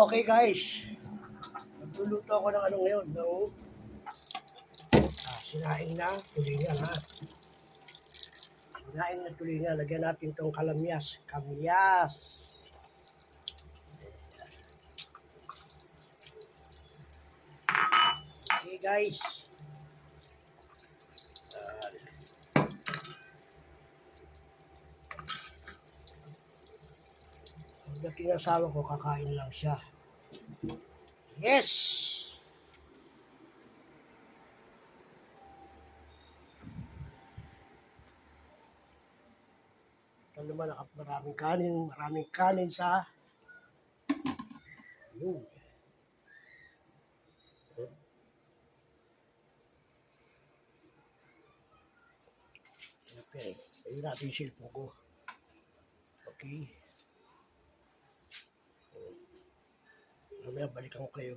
Okay guys, magluluto ako ng ano ngayon, ng ah, sinaing na tulingan ha. Sinaing na tulingan, lagyan natin tong kalamyas. Kamyas. Okay guys. Pagdating ng asawa ko, kakain lang siya. Yes! Ito naman, maraming kanin, maraming kanin sa... Yun. Okay, ayun natin yung cellphone ko. Okay. Mamaya balikan ko kayo.